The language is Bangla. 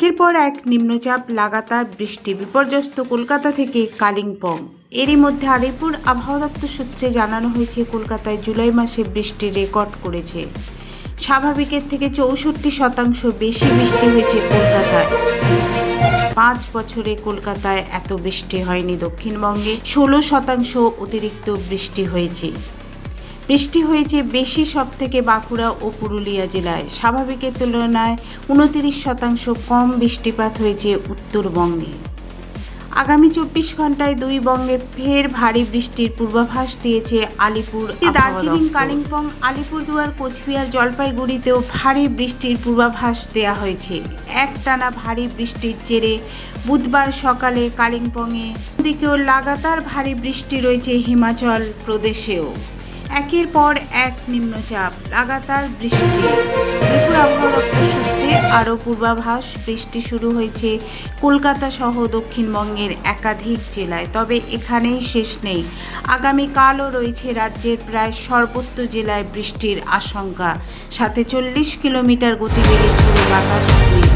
একের পর এক নিম্নচাপ লাগাতার বৃষ্টি। বিপর্যস্ত কলকাতা থেকে কালিম্পং। এরই মধ্যে আলিপুর আবহাওয়া দপ্তর সূত্রে জানানো হয়েছে, কলকাতায় জুলাই মাসে বৃষ্টি রেকর্ড করেছে। স্বাভাবিকের থেকে চৌষট্টি শতাংশ বেশি বৃষ্টি হয়েছে কলকাতায়। পাঁচ বছরে কলকাতায় এত বৃষ্টি হয়নি দক্ষিণবঙ্গে। ষোলো শতাংশ অতিরিক্ত বৃষ্টি হয়েছে। বৃষ্টি হয়েছে বেশি সব থেকে বাঁকুড়া ও পুরুলিয়া জেলায়। স্বাভাবিকের তুলনায় উনতিরিশ শতাংশ কম বৃষ্টিপাত হয়েছে উত্তরবঙ্গে। আগামী চব্বিশ ঘন্টায় দুই বঙ্গে ফের ভারী বৃষ্টির পূর্বাভাস দিয়েছে আলিপুর। দার্জিলিং কালিম্পং আলিপুরদুয়ার কোচবিহার জলপাইগুড়িতেও ভারী বৃষ্টির পূর্বাভাস দেওয়া হয়েছে। একটানা ভারী বৃষ্টির জেরে বুধবার সকালে কালিম্পংয়ে দিকেও লাগাতার ভারী বৃষ্টি রয়েছে হিমাচল প্রদেশেও। একের পর এক নিম্নচাপ। লাগাতার বৃষ্টি। ত্রিপুরা আবহাওয়া সূত্রে আরও পূর্বাভাস, বৃষ্টি শুরু হয়েছে কলকাতা সহ দক্ষিণবঙ্গের একাধিক জেলায়, তবে এখানেই শেষ নেই। আগামীকালও রয়েছে রাজ্যের প্রায় সর্বত্র জেলায় বৃষ্টির আশঙ্কা। সাথে চল্লিশ কিলোমিটার গতিবেগে ঝোড়ো বাতাস বইবে।